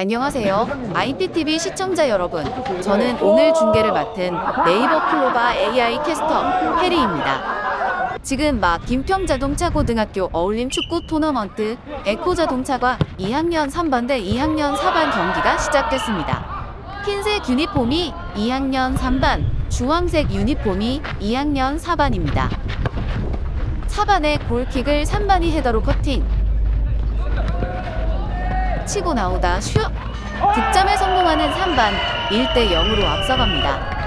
안녕하세요. IPTV 시청자 여러분. 저는 오늘 중계를 맡은 네이버 클로바 AI 캐스터 해리입니다. 지금 막 김평 자동차 고등학교 어울림 축구 토너먼트 에코 자동차과 2학년 3반 대 2학년 4반 경기가 시작됐습니다. 흰색 유니폼이 2학년 3반, 주황색 유니폼이 2학년 4반입니다. 4반의 골킥을 3반이 헤더로 커팅. 치고 나오다 슛! 득점에 성공하는 3반 1대 0으로 앞서갑니다.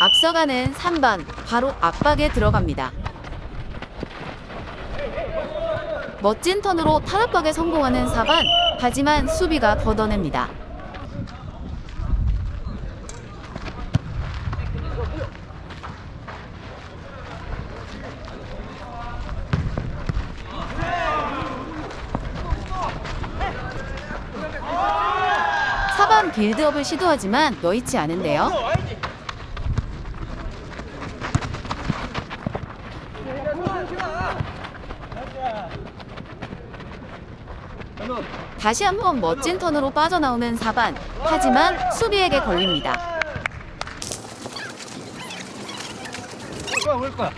앞서가는 3반 바로 압박에 들어갑니다. 멋진 턴으로 탈압박에 성공하는 4반 하지만 수비가 걷어냅니다. 사반 빌드업을 시도하지만 여의치 않은데요. 다시 한번 멋진 턴으로 빠져나오는 사반. 하지만 수비에게 걸립니다. 거야 올 거야.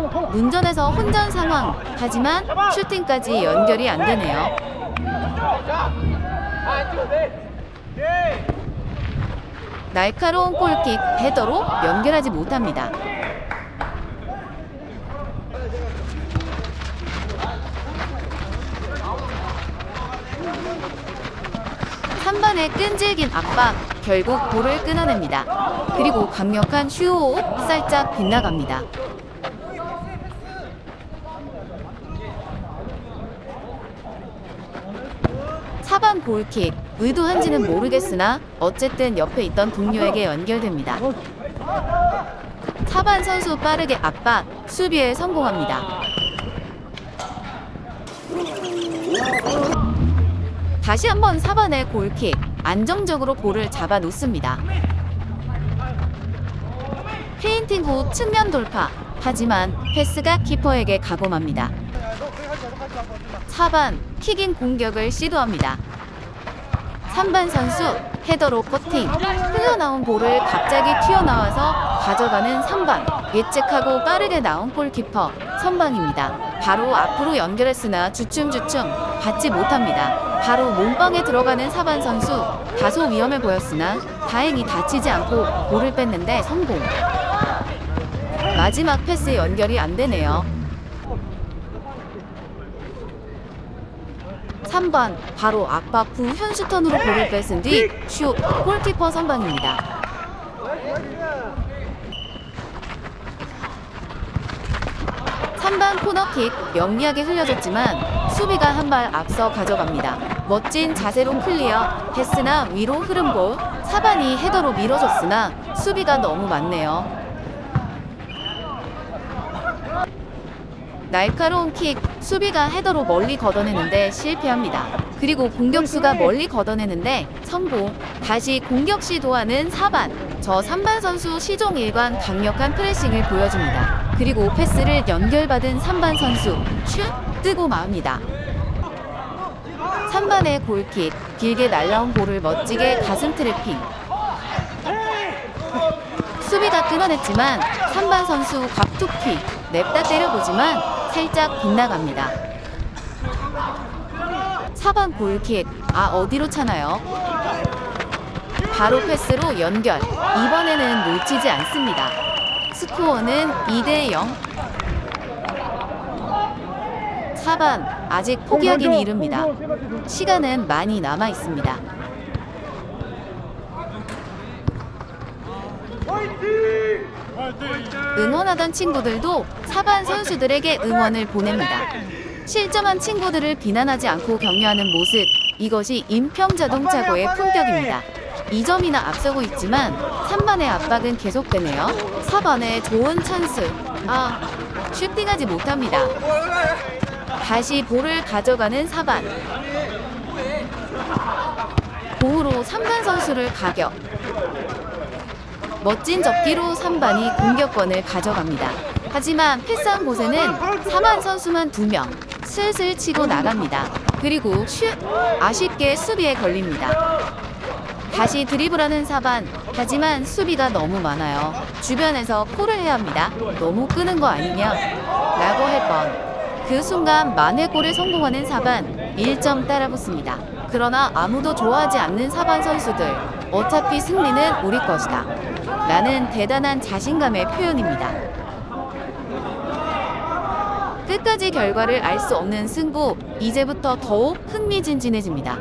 문전에서 혼전 상황. 하지만 슈팅까지 연결이 안 되네요. 날카로운 골킥 헤더로 연결하지 못합니다. 한반의 끈질긴 압박, 결국 볼을 끊어냅니다. 그리고 강력한 슈호흡 살짝 빗나갑니다. 사반 볼킥 의도한지는 모르겠으나 어쨌든 옆에 있던 동료에게 연결됩니다. 사반 선수 빠르게 압박, 수비에 성공합니다. 다시 한번 사반의 골킥, 안정적으로 볼을 잡아 놓습니다. 페인팅 후 측면 돌파, 하지만 패스가 키퍼에게 가고 맙니다. 4반 킥인 공격을 시도합니다. 3반 선수 헤더로 커팅 흘러나온 볼을 갑자기 튀어나와서 가져가는 3반 예측하고 빠르게 나온 골키퍼 선방입니다. 바로 앞으로 연결했으나 주춤주춤 받지 못합니다. 바로 몸빵에 들어가는 4반 선수 다소 위험해 보였으나 다행히 다치지 않고 볼을 뺐는데 성공. 마지막 패스 연결이 안 되네요. 3번 바로 압박 후 현수턴으로 볼을 뺏은 뒤 슛 골키퍼 선방입니다. 삼반 코너킥 영리하게 흘려졌지만 수비가 한 발 앞서 가져갑니다. 멋진 자세로 클리어, 패스나 위로 흐른 볼, 사반이 헤더로 밀어줬으나 수비가 너무 많네요. 날카로운 킥, 수비가 헤더로 멀리 걷어내는데 실패합니다. 그리고 공격수가 멀리 걷어내는데 성공. 다시 공격 시도하는 4반. 저 3반 선수 시종 일관 강력한 프레싱을 보여줍니다. 그리고 패스를 연결받은 3반 선수 슛 뜨고 맙니다. 3반의 골킥, 길게 날라온 볼을 멋지게 가슴 트래핑. 수비가 끊어냈지만 3반 선수 갑툭킥 냅다 때려보지만 살짝 빗나갑니다. 4반 골킥 아 어디로 차나요? 바로 패스로 연결 이번에는 놓치지 않습니다. 스코어는 2대 0 4반 아직 포기하긴 이릅니다. 시간은 많이 남아 있습니다. 응원하던 친구들도 사반 선수들에게 응원을 보냅니다. 실점한 친구들을 비난하지 않고 격려하는 모습, 이것이 임평자동차고의 품격입니다. 2점이나 앞서고 있지만 3반의 압박은 계속되네요. 4반에 좋은 찬스. 아, 슈팅하지 못합니다. 다시 볼을 가져가는 4반. 공으로 3반 선수를 가격. 멋진 접기로 3반이 공격권을 가져갑니다. 하지만 패스한 곳에는 4반 선수만 2명. 슬슬 치고 나갑니다. 그리고 슛! 아쉽게 수비에 걸립니다. 다시 드리블하는 4반. 하지만 수비가 너무 많아요. 주변에서 콜을 해야 합니다. 너무 끄는 거 아니냐? 라고 할 뻔. 그 순간 만회 골에 성공하는 4반 1점 따라붙습니다. 그러나 아무도 좋아하지 않는 4반 선수들 어차피 승리는 우리 것이다. 라는 대단한 자신감의 표현입니다. 끝까지 결과를 알 수 없는 승부 이제부터 더욱 흥미진진해집니다.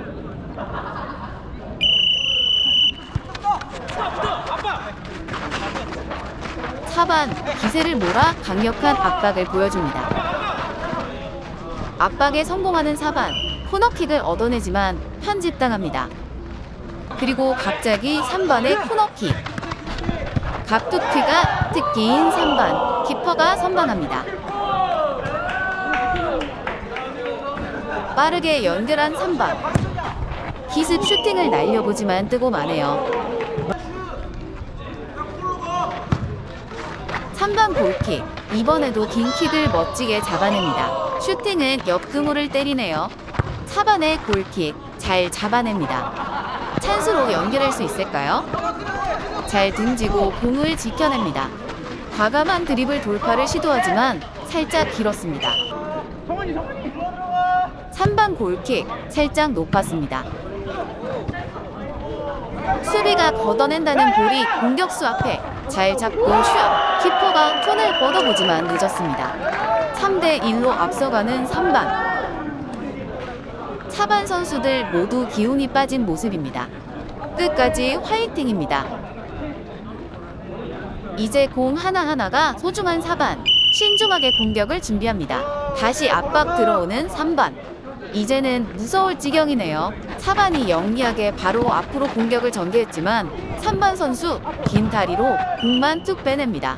차반 기세를 몰아 강력한 압박을 보여줍니다. 압박에 성공하는 사반 코너킥을 얻어내지만 편집당합니다. 그리고 갑자기 3반의 코너킥 갑툭튀가 특기인 3반 키퍼가 선방합니다. 빠르게 연결한 3반 기습 슈팅을 날려보지만 뜨고 마네요. 3반 골킥 이번에도 긴 킥을 멋지게 잡아냅니다. 슈팅은 옆 그물을 때리네요. 4반의 골킥 잘 잡아냅니다. 찬스로 연결할 수 있을까요? 잘 등지고 공을 지켜냅니다. 과감한 드리블 돌파를 시도하지만 살짝 길었습니다. 3반 골킥 살짝 높았습니다. 수비가 걷어낸다는 볼이 공격수 앞에 잘 잡고 슛! 키퍼가 손을 뻗어보지만 늦었습니다. 3대 1로 앞서가는 3반. 4반 선수들 모두 기운이 빠진 모습입니다. 끝까지 화이팅입니다. 이제 공 하나하나가 소중한 4반. 신중하게 공격을 준비합니다. 다시 압박 들어오는 3반. 이제는 무서울 지경이네요. 4반이 영리하게 바로 앞으로 공격을 전개했지만 3반 선수 긴 다리로 공만 툭 빼냅니다.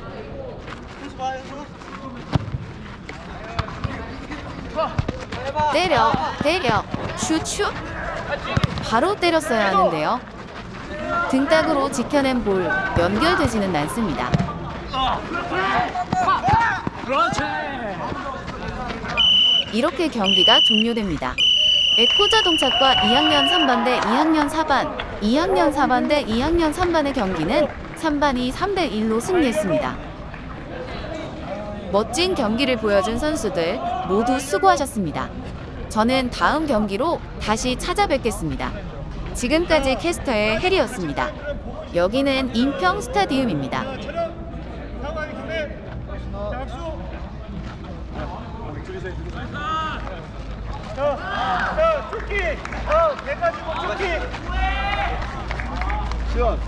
때려, 때려, 슛슛. 바로 때렸어야 하는데요. 등딱으로 지켜낸 볼 연결되지는 않습니다. 이렇게 경기가 종료됩니다. 에코자동차과 2학년 3반 대 2학년 4반, 2학년 4반 대 2학년 3반의 경기는 3반이 3대 1로 승리했습니다. 멋진 경기를 보여준 선수들 모두 수고하셨습니다. 저는 다음 경기로 다시 찾아뵙겠습니다. 지금까지 캐스터의 해리였습니다. 여기는 인평 스타디움입니다. 자, 자, 축기. 어, 배 가지고 축기. 시원.